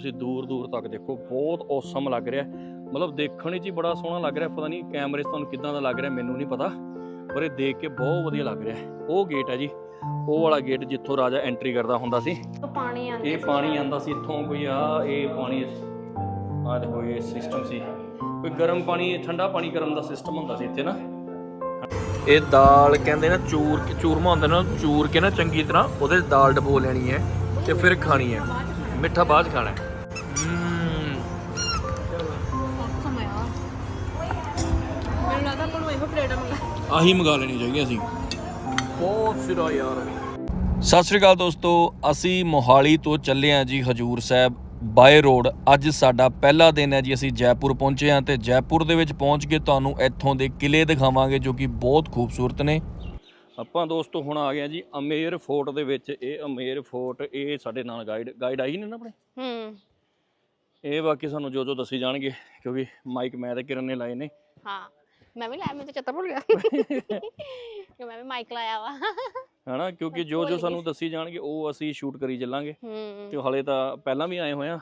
ਤੁਸੀਂ ਦੂਰ ਦੂਰ ਤੱਕ ਦੇਖੋ ਬਹੁਤ ਔਸਮ ਲੱਗ ਰਿਹਾ। ਮਤਲਬ ਦੇਖਣ 'ਚ ਹੀ ਬੜਾ ਸੋਹਣਾ ਲੱਗ ਰਿਹਾ ਪਤਾ ਨਹੀਂ ਕੈਮਰੇ 'ਚ ਤੁਹਾਨੂੰ ਕਿੱਦਾਂ ਦਾ ਲੱਗ ਰਿਹਾ ਮੈਨੂੰ ਨਹੀਂ ਪਤਾ। ਪਰ ਇਹ ਦੇਖ ਕੇ ਬਹੁਤ ਵਧੀਆ ਲੱਗ ਰਿਹਾ। ਉਹ ਗੇਟ ਹੈ ਜੀ ਉਹ ਵਾਲਾ ਗੇਟ ਜਿੱਥੋਂ ਰਾਜਾ ਐਂਟਰੀ ਕਰਦਾ ਹੁੰਦਾ ਸੀ। ਪਾਣੀ ਇਹ ਪਾਣੀ ਆਂਦਾ ਸੀ ਇੱਥੋਂ ਕੋਈ ਆ ਇਹ ਪਾਣੀ ਆ ਦੇਖੋ ਇਹ ਸਿਸਟਮ ਸੀ। ਕੋਈ ਗਰਮ ਪਾਣੀ ਠੰਡਾ ਪਾਣੀ ਕਰਨ ਦਾ ਸਿਸਟਮ ਹੁੰਦਾ ਸੀ ਇੱਥੇ ਨਾ। ਇਹ ਦਾਲ ਕਹਿੰਦੇ ਨਾ ਚੂਰ ਚੂਰਮਾ ਹੁੰਦਾ ਨਾ ਚੂਰ ਕੇ ਨਾ ਚੰਗੀ ਤਰ੍ਹਾਂ ਉਹਦੇ ਦਾਲ ਡਬੋ ਲੈਣੀ ਹੈ ਤੇ ਫਿਰ ਖਾਣੀ ਹੈ। ਮਿੱਠਾ ਬਾਅਦ ਖਾਣਾ ਹੈ। ਆਹੀ ਮੰਗਾ ਲੈਣੀ ਚਾਹੀਦੀ ਸੀ ਬਹੁਤ ਸਿਰਾ ਯਾਰ। ਸਤਿ ਸ੍ਰੀ ਅਕਾਲ ਦੋਸਤੋ ਅਸੀਂ ਮੋਹਾਲੀ ਤੋਂ ਚੱਲੇ ਹਾਂ ਜੀ ਹਜੂਰ ਸਾਹਿਬ ਬਾਏ ਰੋਡ। ਅੱਜ ਸਾਡਾ ਪਹਿਲਾ ਦਿਨ ਹੈ ਜੀ ਅਸੀਂ ਜੈਪੁਰ ਪਹੁੰਚੇ ਹਾਂ ਤੇ ਜੈਪੁਰ ਦੇ ਵਿੱਚ ਪਹੁੰਚ ਕੇ ਤੁਹਾਨੂੰ ਇੱਥੋਂ ਦੇ ਕਿਲੇ ਦਿਖਾਵਾਂਗੇ ਜੋ ਕਿ ਬਹੁਤ ਖੂਬਸੂਰਤ ਨੇ। ਆਪਾਂ ਦੋਸਤੋ ਹੁਣ ਆ ਗਏ ਹਾਂ ਜੀ ਅਮੇਰ ਫੋਰਟ ਦੇ ਵਿੱਚ। ਇਹ ਅਮੇਰ ਫੋਰਟ ਇਹ ਸਾਡੇ ਨਾਲ ਗਾਈਡ ਗਾਈਡ ਆਈ ਨੇ ਨਾ ਆਪਣੇ? ਹੂੰ। ਇਹ ਬਾਕੀ ਸਾਨੂੰ ਜੋ ਜੋ ਦੱਸੀ ਜਾਣਗੇ ਕਿਉਂਕਿ ਮਾਈਕ ਮੈਂ ਤੇ ਕਿਰਨ ਨੇ ਲਾਏ ਨੇ। ਹਾਂ। ਮੈਂ ਵੀ ਲਾਇਆ ਮੈਂ ਤਾਂ ਚੇਤਾ ਭੁੱਲ ਗਿਆ। ਕਿ ਮੈਂ ਵੀ ਮਾਈਕ ਲਾਇਆ ਵਾ। ਹਨਾ ਕਿਉਂਕਿ ਜੋ ਜੋ ਸਾਨੂੰ ਦੱਸੀ ਜਾਣਗੇ ਉਹ ਅਸੀਂ ਸ਼ੂਟ ਕਰੀ ਚੱਲਾਂਗੇ। ਹੂੰ ਤੇ ਹਲੇ ਤਾਂ ਪਹਿਲਾਂ ਵੀ ਆਏ ਹੋਏ ਆ।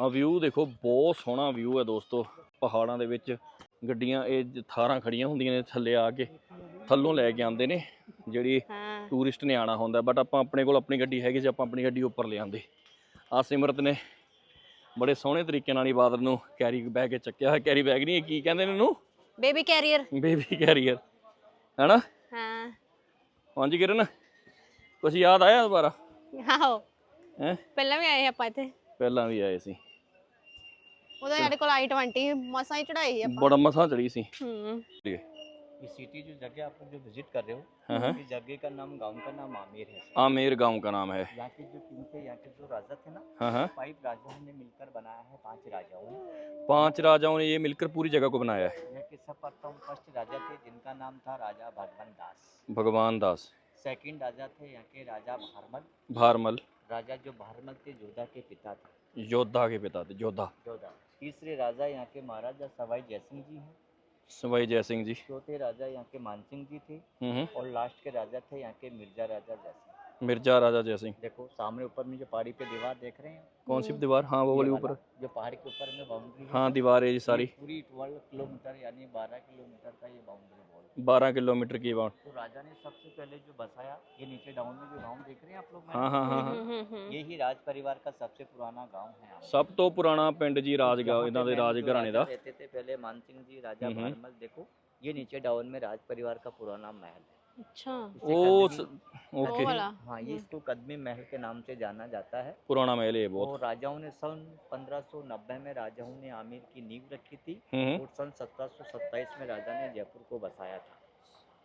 ਆ ਵਿਊ ਦੇਖੋ ਬਹੁਤ ਸੋਹਣਾ ਵਿਊ ਹੈ ਦੋਸਤੋ ਪਹਾੜਾਂ ਦੇ ਵਿੱਚ। ਗੱਡੀਆਂ ਇਹ ਜ- ਥਾਰਾਂ ਖੜੀਆਂ ਹੁੰਦੀਆਂ ਨੇ ਥੱਲੇ ਆ ਕੇ। ਥੱਲੋਂ ਲੈ ਕੇ ਆਉਂਦੇ ਨੇ ਜਿਹੜੀ ਹਾਂ। ਟੂਰਿਸਟ ਨੇ ਆਣਾ ਹੁੰਦਾ। ਬਟ ਆਪਾਂ ਆਪਣੇ ਕੋਲ ਆਪਣੀ ਗੱਡੀ ਹੈਗੀ ਸੀ ਆਪਾਂ ਆਪਣੀ ਗੱਡੀ ਉੱਪਰ ਲਿਆਂਦੇ। ਆ ਸਿਮਰਤ ਨੇ ਬੜੇ ਸੋਹਣੇ ਤਰੀਕੇ ਨਾਲ ਹੀ ਬਾਦਲ ਨੂੰ ਕੈਰੀ ਬੈਗ ਕੇ ਚੱਕਿਆ ਹੋਇਆ। ਕੈਰੀ ਬੈਗ ਨਹੀਂ ਇਹ ਕੀ ਕਹਿੰਦੇ ਨੇ ਇਹਨੂੰ? ਬੇਬੀ ਕੈਰੀਅਰ ਬੇਬੀ ਕੈਰੀਅਰ ਹੈਨਾ? ਹਾਂ। ਹਾਂਜੀ ਕਿਰਨ ਕੁਛ ਯਾਦ ਆਇਆ ਦੁਬਾਰਾ? ਆਹੋ। ਹੈ? ਪਹਿਲਾਂ ਵੀ ਆਏ ਆਪਾਂ ਇੱਥੇ। ਪਹਿਲਾਂ ਵੀ ਆਏ ਸੀ। ਉਦੋਂ ਸਾਡੇ ਕੋਲ i20 ਮਸਾਂ ਹੀ ਚੜਾਈ ਸੀ ਆਪਾਂ। ਬੜਾ ਮਸਾਂ ਚੜੀ ਸੀ। ਹੂੰ। ये सिटी जो जगह आप लोग जो विज़िट कर रहे हो हाँ हाँ। इस जगह का नाम गाँव का नाम आमेर है आमेर गाँव का नाम है। यहाँ के जो किंग थे यहाँ के जो राजा थे ना हाँ हाँ। फाइव राजाओं ने मिलकर बनाया है पाँच राजाओं ने। पाँच राजाओं ने ये मिलकर पूरी जगह को बनाया है। यहाँ के सब प्रथम फ़र्स्ट राजा थे जिनका नाम था राजा भगवान दास। भगवान दास। सेकंड राजा थे यहाँ के राजा भारमल। भारमल। राजा जो भारमल थे जोधा के पिता थे। योद्धा के पिता थे योद्धा जोधा। तीसरे राजा यहाँ के महाराजा सवाई जयसिंह जी हैं। सवाई जय सिंह जी चौथे राजा यहाँ के मानसिंह जी थे हम्म हम्म। और लास्ट के राजा थे यहाँ के मिर्जा राजा जयसिंह मिर्जा राजा जय सिंह देखो सामने ऊपर में जो पहाड़ी पे दीवार देख रहे हैं कौन सी दीवार हाँ वो ये वाली वाला, ऊपर जो पहाड़ के ऊपर में बाउंड्री है हाँ दीवार है जी सारी ये पूरी 12 किलोमीटर यानी 12 किलोमीटर का ये बाउंड्री वॉल बारह किलोमीटर की अबाउट तो राजा ने सबसे पहले जो बसाया ये नीचे डाउन में जो गाँव देख रहे हैं आप लोग हाँ हाँ हाँ, हाँ। यही राज परिवार का सबसे पुराना गाँव है सब तो पुराना पिंड जी राज घराने का रहते थे पहले मान सिंह जी राजा हम्म, हम्म। देखो ये नीचे डाउन में राज परिवार का पुराना महल है। अच्छा। ओ स... ओके। हाँ ये इसको कदमी महल के नाम से जाना जाता है। पुराना महल है बहुत। राजाओं ने सन 1590 में राजाओं ने आमिर की नींव रखी थी हम्म, हम्म। और सन 1727 में राजा ने जयपुर को बसाया था।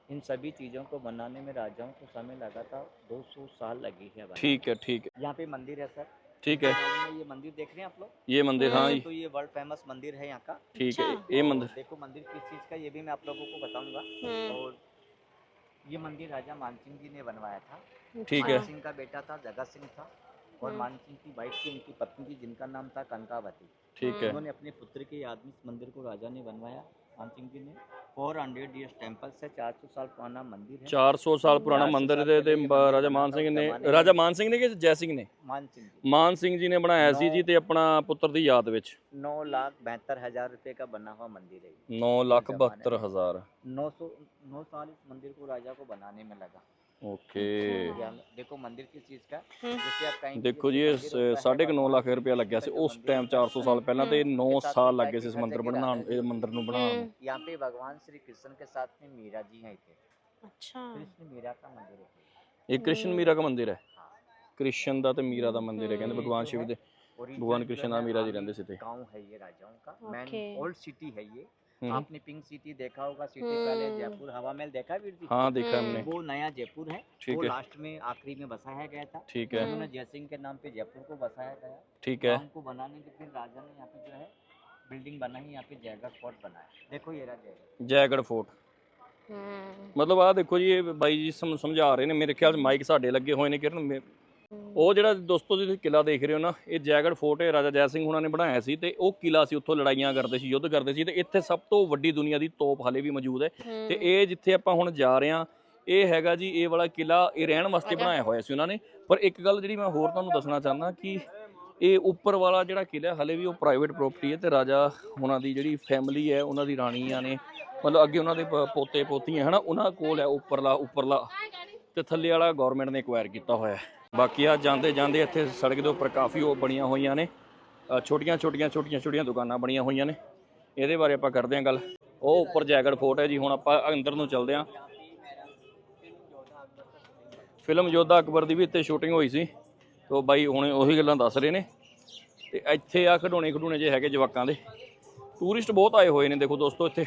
इन सभी चीज़ों को बनाने में राजाओं को समय लगा था। दो सौ साल लगी है ठीक है ठीक है। यहाँ पे मंदिर है सर। ठीक है। ये मंदिर देख रहे हैं आप लोग? ये मंदिर हाँ तो ये वर्ल्ड फ़ेमस मंदिर है यहाँ का। ठीक है अच्छा। ये मंदिर। देखो मंदिर किस चीज़ का ये भी मैं आप लोगों को बताऊँगा। हम्म। और ये मंदिर राजा मानसिंह जी ने बनवाया था ठीक है मानसिंह का बेटा था जगत सिंह था और हम्म। मानसिंह की वाइफ थी उनकी पत्नी थी जिनका नाम था कनकावती ठीक है उन्होंने अपने पुत्र के याद में इस मंदिर को राजा ने बनवाया मानसिंह जी ने फोर हंड्रेड ईयर्स टेम्पल से चार सौ साल पुराना मंदिर है 400 ਸਾਲ ਪੁਰਾਣਾ 400 ਮੰਦਿਰ ਸਾਲ ਦੇ ਤੇ ਪਹਿਲੇ ਇਹ ਮੰਦਿਰ ਰਾਜਾ ਬਣਾ ਮਾਨ ਤਾ ਸਿੰਘ ਉਸ ਨੇ ਜ਼ਮਾਨੇ ਰਾਜਾ ਮਾਨ ਸਿੰਘ ਨੇ ਕਿ ਜੈ ਸਿੰਘ ਨੇ मानसिंह जी ਮਾਨ ਸਿੰਘ ਜੀ ਨੇ ਬਣਾਇਆ ਸੀ ਜੀ ਤੇ ਆਪਣਾ ਪੁੱਤਰ ਦੀ ਯਾਦ ਵਿੱਚ नौ लाख बहत्तर हजार रुपए का बना हुआ मंदिर है ये 9 ਲੱਖ ਜ਼ਮਾਨੇ 72 ਹਜ਼ਾਰ नौ सौ नौ साल इस मंदिर को राजा को बनाने में लगा ਓਕੇ ये हम- देखो मंदिर किस चीज का हम्म। जैसे आप कहेंगे ਦੇਖੋ ਜੀ ये ਇਹ मंदिर होता है ਸਾਢੇ ਕੁ ਨੌ ਲੱਖ भगवान ਰੁਪਇਆ ਲੱਗਿਆ ਸੀ का जो ਉਸ मंदिर ਟਾਈਮ होता है, 400 ਸਾਲ ਪਹਿਲਾਂ ਤੇ 9 के साथ ਸਾਲ में ਲੱਗੇ ਸੀ ਇਸ हर ਮੰਦਿਰ जगह ਬਣਾਉਣ रहता है। ਇਹ ਮੰਦਿਰ ਨੂੰ ਬਣਾਉਣ ਨੂੰ। ਹੂੰ यहाँ पे भगवान श्री कृष्ण के साथ में मीरा जी हैं थे ਅੱਛਾ कृष्ण मीरा का मंदिर है ਇਹ ਕ੍ਰਿਸ਼ਨ हम्म। ਮੀਰਾ ਦਾ ਮੰਦਿਰ ਹੈ हाँ ਕ੍ਰਿਸ਼ਨ ਦਾ ਤੇ ਮੀਰਾ ਦਾ ਮੰਦਿਰ ਹੈ ਕਹਿੰਦੇ हम्म। ਭਗਵਾਨ ਸ਼ਿਵ ਦੇ Original भगवान जो कृष्ण है और मीरा जी आमिर रहते थे। गांव है ये राजाओं का मेन Okay. ओल्ड सिटी है ये हम्म। हम्म। आपने पिंक सिटी देखा होगा सिटी हम्म। पहले जयपुर हवा महल देखा वीर जी हाँ देखा हम्म। हमने। वो नया जयपुर है ठीक वो लास्ट में आखिरी में बसाया गया था। ठीक है। उन्होंने जयसिंह के नाम पे जयपुर को बसाया गया। ठीक है। उनको बनाने के फिर राजा ने यहाँ पे जो है बिल्डिंग बनाई यहाँ पे जयगढ़ फोर्ट बनाया। देखो ये जयगढ़। फोर्ट मतलब आ देखो जी भाई जी समझा रहे ने मेरे ख्याल माइक साढ़े लगे हुए ने किरण। ਉਹ ਜਿਹੜਾ ਦੋਸਤੋ ਤੁਸੀਂ ਕਿਲਾ ਦੇਖ ਰਹੇ ਹੋ ਨਾ ਇਹ ਜੈਗੜ ਫੋਰਟ ਹੈ ਰਾਜਾ ਜੈ ਸਿੰਘ ਹੁਣਾਂ ਨੇ ਬਣਾਇਆ ਸੀ ਤੇ ਉਹ ਕਿਲਾ ਸੀ ਉੱਥੋਂ ਲੜਾਈਆਂ ਕਰਦੇ ਸੀ ਯੁੱਧ ਕਰਦੇ ਸੀ ਤੇ ਇੱਥੇ ਸਭ ਤੋਂ ਵੱਡੀ ਦੁਨੀਆ ਦੀ ਤੋਪ ਹਲੇ ਵੀ ਮੌਜੂਦ ਹੈ। ਤੇ ਇਹ ਜਿੱਥੇ ਆਪਾਂ ਹੁਣ ਜਾ ਰਹੇ ਹਾਂ ਇਹ ਹੈਗਾ ਜੀ ਇਹ ਵਾਲਾ ਕਿਲਾ ਇਹ ਰਹਿਣ ਵਾਸਤੇ। ਬਣਾਇਆ ਹੋਇਆ ਸੀ ਉਹਨਾਂ ਨੇ। ਪਰ ਇੱਕ ਗੱਲ ਜਿਹੜੀ ਮੈਂ ਹੋਰ ਤੁਹਾਨੂੰ ਦੱਸਣਾ ਚਾਹੁੰਦਾ ਕਿ ਇਹ ਉੱਪਰ ਵਾਲਾ ਜਿਹੜਾ ਕਿਲਾ ਹਲੇ ਵੀ ਉਹ ਪ੍ਰਾਈਵੇਟ ਪ੍ਰਾਪਰਟੀ ਹੈ ਤੇ ਰਾਜਾ ਉਹਨਾਂ ਦੀ ਜਿਹੜੀ ਫੈਮਿਲੀ ਹੈ ਉਹਨਾਂ ਦੀ ਰਾਣੀਆਂ ਨੇ ਮਤਲਬ ਅੱਗੇ ਉਹਨਾਂ ਦੇ ਪੋਤੇ ਪੋਤੀਆਂ ਹਨਾ ਉਹਨਾਂ ਕੋਲ ਹੈ ਉੱਪਰਲਾ ਉੱਪਰਲਾ। ਤੇ ਥੱਲੇ ਵਾਲਾ ਗਵਰਨਮੈਂਟ ਨੇ ਐਕਵਾਇਰ ਕੀਤਾ ਹੋਇਆ ਹੈ। ਬਾਕੀ ਆ ਜਾਂਦੇ ਜਾਂਦੇ ਇੱਥੇ ਸੜਕ ਦੇ ਉੱਪਰ ਕਾਫੀ ਉਹ ਬਣੀਆਂ ਹੋਈਆਂ ਨੇ। ਛੋਟੀਆਂ ਛੋਟੀਆਂ ਛੋਟੀਆਂ ਛੋਟੀਆਂ ਦੁਕਾਨਾਂ ਬਣੀਆਂ ਹੋਈਆਂ ਨੇ। ਇਹਦੇ ਬਾਰੇ ਆਪਾਂ ਕਰਦੇ ਹਾਂ ਗੱਲ। ਉਹ ਉੱਪਰ ਜੈਗੜ ਫੋਰਟ ਹੈ ਜੀ, ਹੁਣ ਆਪਾਂ ਅੰਦਰ ਨੂੰ ਚੱਲਦੇ ਹਾਂ। ਫਿਲਮ ਯੋਧਾ ਅਕਬਰ ਦੀ ਵੀ ਇੱਥੇ ਸ਼ੂਟਿੰਗ ਹੋਈ ਸੀ। ਤੋ ਬਾਈ ਹੁਣ ਉਹੀ ਗੱਲਾਂ ਦੱਸ ਰਹੇ ਨੇ। ਤੇ ਇੱਥੇ ਆ ਖਡੋਣੇ ਖਡੂਣੇ ਜੇ ਹੈਗੇ ਜਵਾਕਾਂ ਦੇ। ਟੂਰਿਸਟ ਬਹੁਤ ਆਏ ਹੋਏ ਨੇ, ਦੇਖੋ ਦੋਸਤੋ ਇੱਥੇ।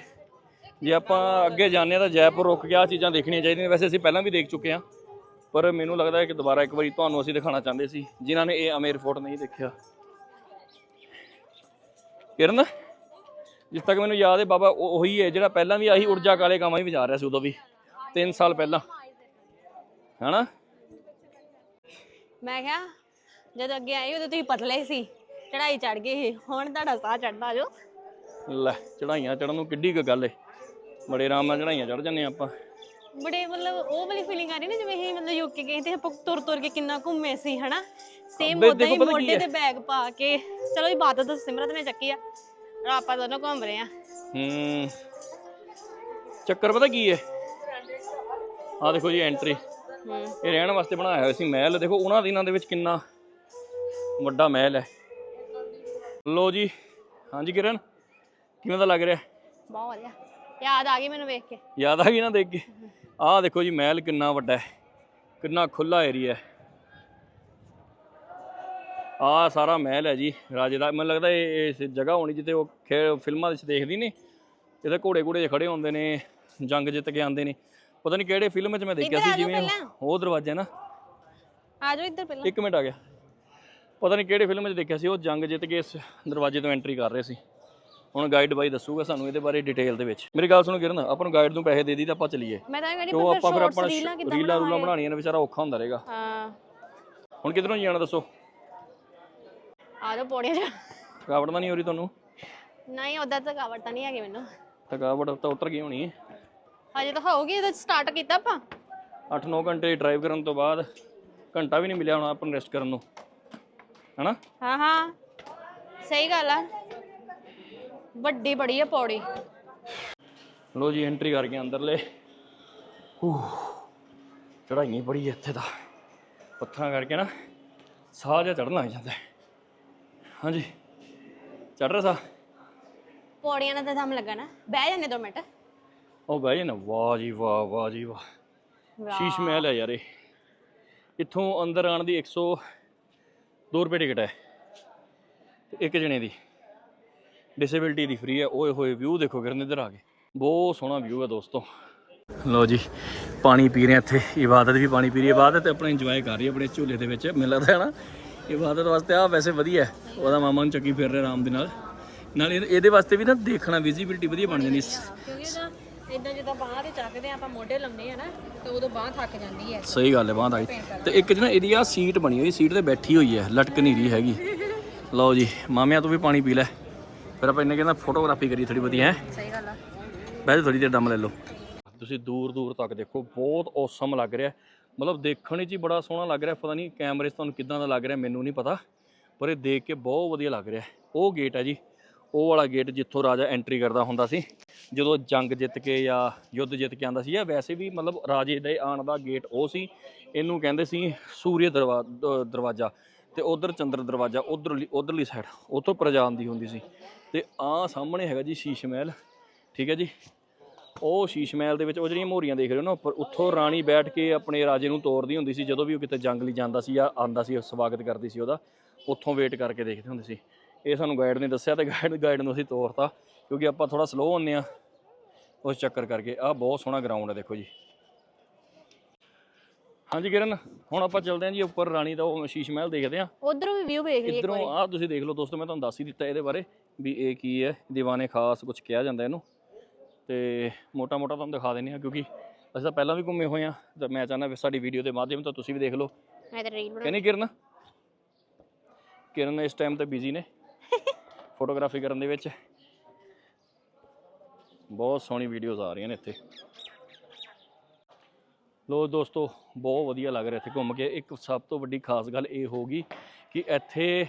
ਜੇ ਆਪਾਂ ਅੱਗੇ ਜਾਂਦੇ ਹਾਂ ਤਾਂ ਜੈਪੁਰ ਰੁਕ ਕੇ ਆਹ ਚੀਜ਼ਾਂ ਦੇਖਣੀਆਂ ਚਾਹੀਦੀਆਂ ਵੈਸੇ ਅਸੀਂ ਪਹਿਲਾਂ ਵੀ ਦੇਖ ਚੁੱਕੇ ਹਾਂ। ਪਰ ਮੈਨੂੰ ਲੱਗਦਾ ਹੈ ਕਿ ਦੁਬਾਰਾ ਇੱਕ ਵਾਰੀ ਤੁਹਾਨੂੰ ਅਸੀਂ ਦਿਖਾਉਣਾ ਚਾਹੁੰਦੇ ਸੀ ਜਿਨ੍ਹਾਂ ਨੇ ਇਹ ਅਮੇਰ ਫੋਰਟ ਨਹੀਂ ਦੇਖਿਆ। ਕਿਰਨ ਜਿਸ ਤੱਕ ਮੈਨੂੰ ਯਾਦ ਹੈ ਬਾਬਾ ਉਹ- ਹੈ ਜਿਹੜਾ ਪਹਿਲਾਂ ਵੀ ਆਹੀ ਉਰਜਾ ਕਾਲੇ ਕਾਮਾਂ ਹੀ ਵਜਾ ਰਿਹਾ ਸੀ ਉਦੋਂ ਵੀ 3 ਸਾਲ ਪਹਿਲਾਂ। ਹਨਾ? ਮੈਂ ਕਿਹਾ ਜਦ ਅੱਗੇ ਆਏ ਉਦੋਂ ਤੁਸੀਂ ਪਤਲੇ ਸੀ ਚੜਾਈ ਚੜ ਗਏ ਸੀ ਹੁਣ ਤੁਹਾਡਾ ਸਾਹ ਚੜਦਾ ਜੋ। ਲੈ ਚੜਾਈਆਂ ਚੜਨ ਨੂੰ ਕਿੱਡੀ ਕੁ ਗੱਲ ਏ। ਬੜੇ ਆਰਾਮ ਨਾਲ ਚੜਾਈਆਂ ਚੜ ਜੰਨੇ ਆਪਾਂ। ਬੜੇ ਮਤਲਬ ਉਹ ਵਾਲੀ ਫੀਲਿੰਗ ਆ ਰਹੀ ਨਾ ਜਿਵੇਂ ਇਹ ਮਤਲਬ ਯੂਕੇ ਗਏ ਤੇ ਆਪਾਂ ਤੁਰ ਤੁਰ ਕੇ ਕਿੰਨਾ ਘੁੰਮੇ ਸੀ ਹਨਾ? ਸੇਮ ਬੇ- ਉਦਾਂ ਹੀ ਦੇਖੋ ਪਤਾ ਕੀ ਮੋਢੇ ਹੈ? ਤੇ ਬੈਗ ਪਾ ਕੇ। ਚਲੋ ਇਬਾਦਤ ਤਾਂ ਸਿਮਰਤ ਨੇ ਚੱਕੀ ਆ। ਔਰ ਆਪਾਂ ਦੋਨੋਂ ਘੁੰਮ ਰਹੇ ਆ। ਹੂੰ। ਚੱਕਰ ਪਤਾ ਕੀ ਹੈ? ਆ ਦੇਖੋ ਜੀ ਐਂਟਰੀ ਹੂੰ। ਇਹ ਰਹਿਣ ਵਾਸਤੇ ਬਣਾਇਆ ਹੋਇਆ ਸੀ ਮਹਿਲ। ਦੇਖੋ ਉਹਨਾਂ ਦਿਨਾਂ ਦੇ ਵਿੱਚ ਕਿੰਨਾ ਵੱਡਾ ਮਹਿਲ ਹੈ। ਲੋ ਜੀ। ਹਾਂਜੀ ਕਿਰਨ? ਕਿਵੇਂ ਦਾ ਲੱਗ ਰਿਹਾ? ਬਹੁਤ ਵਧੀਆ। ਯਾਦ ਆ ਗਈ ਮੈਨੂੰ ਵੇਖ ਕੇ। ਯਾਦ ਆ ਗਈ ਨਾ ਦੇਖ ਕੇ। ਆਹ ਦੇਖੋ ਜੀ ਮਹਿਲ ਕਿੰਨਾ ਵੱਡਾ ਹੈ। ਕਿੰਨਾ ਖੁੱਲਾ ਏਰੀਆ ਹੈ। ਆਹ ਸਾਰਾ ਮਹਿਲ ਹੈ ਜੀ ਰਾਜੇ ਦਾ। ਮੈਨੂੰ ਲੱਗਦਾ ਇਹ ਇਸ ਜਗ੍ਹਾ ਹੋਣੀ ਜਿੱਥੇ ਉਹ ਖੇ ਫਿਲਮਾਂ ਵਿੱਚ ਦੇਖਦੀ ਨੇ। ਜਿਹਦੇ ਘੋੜੇ ਘੋੜੇ ਖੜੇ ਹੁੰਦੇ ਨੇ ਜੰਗ ਜਿੱਤ ਕੇ ਆਉਂਦੇ ਨੇ। ਪਤਾ ਨਹੀਂ ਕਿਹੜੇ ਫਿਲਮ ਵਿੱਚ ਮੈਂ ਦੇਖਿਆ ਸੀ ਆ ਜਿਵੇਂ। ਉਹ ਦਰਵਾਜ਼ਾ ਨਾ। ਆ ਜਾਓ ਇੱਧਰ ਪਹਿਲਾਂ। ਇੱਕ ਮਿੰਟ ਆ ਗਿਆ। ਪਤਾ ਨਹੀਂ ਕਿਹੜੇ ਫਿਲਮ ਵਿੱਚ ਦੇਖਿਆ ਸੀ ਉਹ ਜੰਗ ਜਿੱਤ ਕੇ ਇਸ ਦਰਵਾਜ਼ੇ ਤੋਂ ਐਂਟਰੀ ਕਰ ਰਹੇ ਸੀ। ਹੁਣ ਗਾਈਡ ਬਾਈ ਦੱਸੂਗਾ ਸਾਨੂੰ ਇਹਦੇ ਬਾਰੇ ਡਿਟੇਲ ਦੇ ਵਿੱਚ। ਮੇਰੀ ਗੱਲ ਸੁਣੋ ਕਿਰਨ ਆਪਾਂ ਨੂੰ ਗਾਈਡ ਨੂੰ ਪੈਸੇ ਦੇ ਦੀ ਤਾਂ ਆਪਾਂ ਚੱਲੀਏ। ਮੈਂ ਤਾਂ ਕਹਿੰਦੀ ਕਿਉਂ ਪਰ ਆਪਾਂ ਫਿਰ ਆਪਣਾ ਰੀਲਾਂ ਰੀਲਾਂ ਬਣਾਉਣੀਆਂ? ਨੇ ਵਿਚਾਰਾ ਔਖਾ ਹੁੰਦਾ ਰਹੇਗਾ। ਹਾਂ। ਹੁਣ ਕਿੱਧਰੋਂ ਜਾਣਾ ਦੱਸੋ? ਆ ਪੌੜੀਆਂ 'ਚ। ਥਕਾਵਟ ਤਾਂ ਨਹੀਂ ਹੋ ਰਹੀ ਤੁਹਾਨੂੰ? ਨਹੀਂ ਉਦਾਂ ਤਾਂ ਥਕਾਵਟ ਤਾਂ ਨਹੀਂ ਹੈਗੀ ਮੈਨੂੰ। ਥਕਾਵਟ ਤਾਂ ਉਤਰ ਗਈ ਹੋਣੀ ਹੈ ਹਜੇ ਤਾਂ ਹੋਊਗੀ ਇਹਦਾ ਸਟਾਰਟ ਕੀਤਾ ਆਪਾਂ। 8-9 ਘੰਟੇ ਡਰਾਈਵ ਕਰਨ ਤੋਂ ਬਾਅਦ ਘੰਟਾ ਵੀ ਨਹੀਂ ਮਿਲਿਆ ਹੋਣਾ ਆਪਾਂ ਨੂੰ ਰੈਸਟ ਕਰਨ ਨੂੰ। ਹਨਾ? ਹਾਂ ਹਾਂ। ਸਹੀ ਗੱਲ ਆ। ਵੱਡੀ ਬੜੀ ਆ ਪੌੜੀ। ਲੋ ਜੀ ਐਂਟਰੀ ਕਰ ਗਏ ਅੰਦਰਲੇ। ਚੜਾਈਆਂ ਬੜੀ ਹੈ ਇੱਥੇ ਤਾਂ। ਪੱਥਰਾਂ ਕਰਕੇ ਨਾ ਸਾਹ ਜਿਹਾ ਚੜਨ ਲੱਗ ਜਾਂਦਾ। ਹੈ ਹਾਂਜੀ ਚੜ ਰਿਹਾ ਸਾਹ? ਪੌੜੀਆਂ ਨਾਲ ਤਾਂ ਦਮ ਲੱਗਾ ਨਾ। ਬਹਿ ਜਾਂਦੇ ਦੋ ਮਿੰਟ। ਉਹ ਬਹਿ ਨਾ ਵਾਹ ਜੀ ਵਾਹ ਵਾਹ ਜੀ ਵਾਹ। ਸ਼ੀਸ਼ ਮਹਿਲ ਹੈ ਯਾਰ ਇਹ। ਇੱਥੋਂ ਅੰਦਰ ਆਉਣ ਦੀ 102 ਰੁਪਏ ਟਿਕਟ ਹੈ। ਤੇ ਇੱਕ ਜਣੇ ਦੀ। ਡਿਸੇਬਿਲਟੀ ਦੀ ਫ੍ਰੀ ਹੈ ਓਏ ਹੋਏ ਵਿਊ ਦੇਖੋ ਕਿਰਨ ਇੱਧਰ ਆ ਕੇ। ਬਹੁਤ ਸੋਹਣਾ ਵਿਊ ਹੈ ਦੋਸਤੋ। ਲਓ ਜੀ ਪਾਣੀ ਪੀ ਰਹੇ ਇੱਥੇ ਇਬਾਦਤ ਵੀ ਪਾਣੀ ਪੀ ਰਹੀ ਹੈ ਇਬਾਦਤ ਆਪਣਾ ਇੰਜੋਏ ਕਰ ਰਹੀ ਹੈ ਆਪਣੇ ਝੂਲੇ ਦੇ ਵਿੱਚ ਮੈਨੂੰ ਲੱਗਦਾ ਹੈ ਨਾ ਇਬਾਦਤ ਵਾਸਤੇ ਆ ਵੈਸੇ ਵਧੀਆ ਹੈ ਉਹਦਾ ਮਾਮਾ ਨੂੰ ਚੱਕੀ ਫਿਰ ਰਿਹਾ ਆਰਾਮ ਦੇ ਨਾਲ। ਨਾਲ ਇਹ- ਇਹਦੇ ਵਾਸਤੇ ਵੀ ਨਾ ਦੇਖਣਾ ਵਿਜ਼ਿਬਿਲਟੀ ਵਧੀਆ ਬਣ ਜਾਂਦੀ ਹੈ। ਇਦਾਂ ਜਦੋਂ ਬਾਹਾਂ ਤੇ ਚੱਕਦੇ ਆਪਾਂ ਮੋਢੇ ਲੰਮੇ ਆ ਨਾ ਤੇ ਉਦੋਂ ਬਾਹ ਥੱਕ ਜਾਂਦੀ ਹੈ। ਸਹੀ ਗੱਲ ਹੈ ਬਾਂਹ ਦਾ ਤੇ ਇੱਕ ਜਿਹੜਾ ਇਹਦੀ ਆ ਸੀਟ ਬਣੀ ਹੋਈ ਸੀਟ ਤੇ ਬੈਠੀ ਹੋਈ ਹੈ ਲਟਕ ਨਹੀਂ ਰਹੀ ਹੈਗੀ। ਲਓ ਜੀ ਮਾਮਿਆਂ ਤੂੰ ਵੀ ਪਾਣੀ ਪੀ ਲੈ। ਫਿਰ ਆਪਾਂ ਇਹਨੇ ਕਹਿੰਦਾ ਫੋਟੋਗ੍ਰਾਫੀ ਕਰੀ ਥੋੜੀ ਵਧੀਆ ਹੈ? ਸਹੀ ਗੱਲ ਆ। ਵੈਸੇ ਥੋੜੀ ਦੇਰ ਦਮ ਲੈ ਲਓ। ਤੁਸੀਂ ਦੂਰ ਦੂਰ ਤੱਕ ਦੇਖੋ ਬਹੁਤ ਔਸਮ ਲੱਗ ਰਿਹਾ। ਮਤਲਬ ਦੇਖਣ ਵਿੱਚ ਹੀ ਬੜਾ ਸੋਹਣਾ ਲੱਗ ਰਿਹਾ ਪਤਾ ਨਹੀਂ ਕੈਮਰੇ 'ਚ ਤੁਹਾਨੂੰ ਕਿੱਦਾਂ ਦਾ ਲੱਗ ਰਿਹਾ ਮੈਨੂੰ ਨਹੀਂ ਪਤਾ। ਪਰ ਇਹ ਦੇਖ ਕੇ ਬਹੁਤ ਵਧੀਆ ਲੱਗ ਰਿਹਾ। ਉਹ ਗੇਟ ਹੈ ਜੀ ਉਹ ਵਾਲਾ ਗੇਟ ਜਿੱਥੋਂ ਰਾਜਾ ਐਂਟਰੀ ਕਰਦਾ ਹੁੰਦਾ ਸੀ ਜਦੋਂ ਜੰਗ ਜਿੱਤ ਕੇ ਜਾਂ ਯੁੱਧ ਜਿੱਤ ਕੇ ਆਂਦਾ ਸੀ ਜਾਂ ਵੈਸੇ ਵੀ ਮਤਲਬ ਰਾਜੇ ਦੇ ਆਉਣ ਦਾ ਗੇਟ ਉਹ ਸੀ। ਇਹਨੂੰ ਕਹਿੰਦੇ ਸੀ ਸੂਰਯ ਦਰਵਾਜ਼ਾ। ਤੇ ਉਧਰ ਚੰਦਰ ਦਰਵਾਜ਼ਾ ਉਧਰਲੀ ਉਧਰਲੀ ਸਾਈਡ ਉੱਥੋਂ ਪ੍ਰਜਾ ਆਉਂਦੀ ਹੁੰਦੀ ਸੀ। ਤੇ ਆਹ ਸਾਹਮਣੇ ਹੈਗਾ ਜੀ ਸ਼ੀਸ਼ ਮਹਿਲ, ਠੀਕ ਹੈ ਜੀ? ਉਹ ਸ਼ੀਸ਼ ਮਹਿਲ ਦੇ ਵਿੱਚ ਉਹ ਜਿਹੜੀਆਂ ਮੋਹਰੀਆਂ ਦੇਖ ਰਹੇ ਹੋ ਨਾ ਉੱਪਰ, ਉੱਥੋਂ ਰਾਣੀ ਬੈਠ ਕੇ ਆਪਣੇ ਰਾਜੇ ਨੂੰ ਤੋਰਦੀ ਹੁੰਦੀ ਸੀ, ਜਦੋਂ ਵੀ ਉਹ ਕਿਤੇ ਜੰਗ ਲਈ ਜਾਂਦਾ ਸੀ ਜਾਂ ਆਂਦਾ ਸੀ, ਸਵਾਗਤ ਕਰਦੀ ਸੀ ਉਹਦਾ, ਉੱਥੋਂ ਵੇਟ ਕਰਕੇ ਦੇਖਦੇ ਹੁੰਦੇ ਸੀ। ਇਹ ਸਾਨੂੰ ਗਾਈਡ ਨੇ ਦੱਸਿਆ ਤੇ ਗਾਈਡ ਗਾਈਡ ਨੂੰ ਅਸੀਂ ਤੋਰਤਾ, ਕਿਉਂਕਿ ਆਪਾਂ ਥੋੜਾ ਸਲੋ ਹੁੰਨੇ ਆ ਉਸ ਚੱਕਰ ਕਰਕੇ, ਆਹ ਬਹੁਤ ਸੋਹਣਾ ਗਰਾਊਂਡ ਹੈ ਦੇਖੋ ਜੀ। ਹਾਂਜੀ ਕਿਰਨ ਹੁਣ ਆਪਾਂ ਚੱਲਦੇ ਹਾਂ ਜੀ ਉੱਪਰ ਰਾਣੀ ਦਾ ਉਹ ਸ਼ੀਸ਼ ਮਹਿਲ ਦੇਖਦੇ ਹਾਂ। ਉਧਰੋਂ ਵੀ ਵਿਊ ਵੇਖ ਲਈਏ ਇੱਕ ਇਧਰੋਂ ਵਾਰੀ। ਆਹ ਤੁਸੀਂ ਦੇਖ ਲਓ ਦੋਸਤੋ ਮੈਂ ਤੁਹਾਨੂੰ ਦੱਸ ਹੀ ਦਿੱਤਾ ਇਹਦੇ ਬਾਰੇ ਵੀ ਇਹ ਕੀ ਹੈ ਦੀਵਾਨੇ ਖਾਸ ਕੁਝ ਕਿਹਾ ਜਾਂਦਾ ਇਹਨੂੰ। ਤੇ ਮੋਟਾ ਮੋਟਾ ਤੁਹਾਨੂੰ ਦਿਖਾ ਦਿੰਦੇ ਆ ਕਿਉਂਕਿ ਅਸੀਂ ਤਾਂ ਪਹਿਲਾਂ ਵੀ ਘੁੰਮੇ ਹੋਏ ਆ ਤਾਂ ਮੈਂ ਚਾਹੁੰਦਾ ਵੀ ਸਾਡੀ ਵੀਡੀਓ ਦੇ ਮਾਧਿਅਮ ਤੋਂ ਤੁਸੀਂ ਵੀ ਦੇਖ ਲਓ। ਮੈਂ ਤਾਂ ਰੀਲ ਬਣਾ ਕਹਿੰਦੀ ਕਿਰਨ? ਕਿਰਨ ਇਸ ਟਾਈਮ ਤੇ ਬਿਜ਼ੀ ਨੇ ਫੋਟੋਗ੍ਰਾਫੀ ਕਰਨ ਦੇ ਵਿੱਚ। ਬਹੁਤ ਸੋਹਣੀ ਵੀਡੀਓਜ਼ ਆ ਰਹੀਆਂ ਨੇ ਇੱਥੇ। ਲੋ ਦੋਸਤੋ, ਬਹੁਤ ਵਧੀਆ ਲੱਗ ਰਿਹਾ ਇੱਥੇ ਘੁੰਮ ਕੇ। ਇੱਕ ਸਭ ਤੋਂ ਵੱਡੀ ਖਾਸ ਗੱਲ ਇਹ ਹੋਗੀ ਕਿ ਇੱਥੇ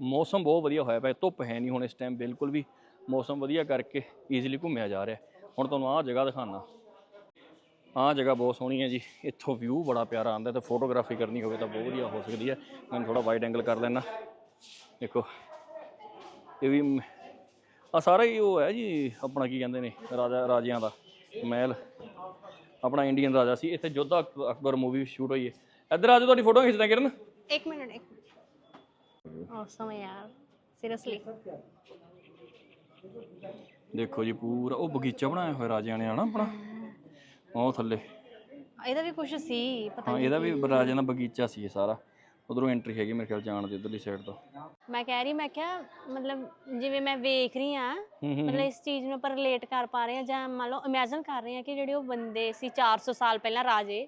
ਮੌਸਮ ਬਹੁਤ ਵਧੀਆ ਹੋਇਆ ਪਿਆ। ਧੁੱਪ ਹੈ ਨਹੀਂ ਹੁਣ ਇਸ ਟਾਈਮ ਬਿਲਕੁਲ ਵੀ ਮੌਸਮ ਵਧੀਆ ਕਰਕੇ ਈਜ਼ੀਲੀ ਘੁੰਮਿਆ ਜਾ ਰਿਹਾ। ਹੁਣ ਤੁਹਾਨੂੰ ਆਹ ਜਗ੍ਹਾ ਦਿਖਾਣਾ ਆਹ ਜਗ੍ਹਾ ਬਹੁਤ ਸੋਹਣੀ ਹੈ ਜੀ। ਇੱਥੋਂ ਵਿਊ ਬੜਾ ਪਿਆਰਾ ਆਉਂਦਾ ਤੇ ਫੋਟੋਗ੍ਰਾਫੀ ਕਰਨੀ ਹੋਵੇ ਤਾਂ ਬਹੁਤ ਵਧੀਆ ਹੋ ਸਕਦੀ ਹੈ। ਮੈਂ ਥੋੜਾ ਵਾਈਡ ਐਂਗਲ ਕਰ ਲੈਣਾ ਦੇਖੋ, ਇਹ ਵੀ ਆ ਸਾਰਾ ਹੀ ਉਹ ਹੈ ਜੀ, ਆਪਣਾ ਕੀ ਕਹਿੰਦੇ ਨੇ, ਰਾਜਾ, ਰਾਜਿਆਂ ਦਾ ਮਹਿਲ। ਆਪਣਾ ਇੰਡੀਅਨ ਰਾਜਾ ਸੀ ਇੱਥੇ ਜੋਧਾ ਅਕ- ਅਕਬਰ ਮੂਵੀ ਸ਼ੂਟ ਹੋਈ ਹੈ। ਇੱਧਰ ਆ ਜਾਓ ਤੁਹਾਡੀ ਫੋਟੋ ਖਿੱਚਦਾ ਕਿਰਨ। ਇੱਕ ਮਿੰਟ ਇੱਕ ਮਿੰਟ। ਔਸਮ ਯਾਰ ਸੀਰੀਅਸਲੀ ਦੇਖੋ ਜੀ ਪੂਰਾ ਉਹ ਬਗੀਚਾ ਬਣਾਇਆ ਹੋਇਆ ਰਾਜਿਆਂ ਨੇ ਹਨਾ ਆਪਣਾ? ਉਹ ਥੱਲੇ। ਇਹਦਾ ਵੀ ਕੁਝ ਸੀ ਪਤਾ ਹਾਂ ਇਹਦਾ ਵੀ ਰਾਜਿਆਂ ਦਾ ਬਗੀਚਾ ਸੀ ਇਹ ਸਾਰਾ। ਉਧਰੋਂ ਐਂਟਰੀ ਹੈਗੀ ਮੇਰੇ ਖਿਆਲ ਜਾਣ ਦੀ ਉਧਰਲੀ ਸਾਈਡ ਤੋਂ। ਮੈਂ ਕਹਿ ਰਹੀ ਮੈਂ ਕਿਹਾ ਮਤਲਬ ਜਿਵੇਂ ਮੈਂ ਵੇਖ ਰਹੀ ਆ ਮਤਲਬ ਇਸ ਚੀਜ਼ ਨੂੰ ਆਪਾਂ ਰਿਲੇਟ ਕਰ ਪਾ ਰਹੇ ਆ ਜਾਂ ਮੰਨ ਲਓ ਇਮੇਜਿਨ ਕਰ ਰਹੇ ਆ ਕਿ ਜਿਹੜੇ ਉਹ ਬੰਦੇ ਸੀ 400 ਸਾਲ ਪਹਿਲਾਂ ਰਾਜੇ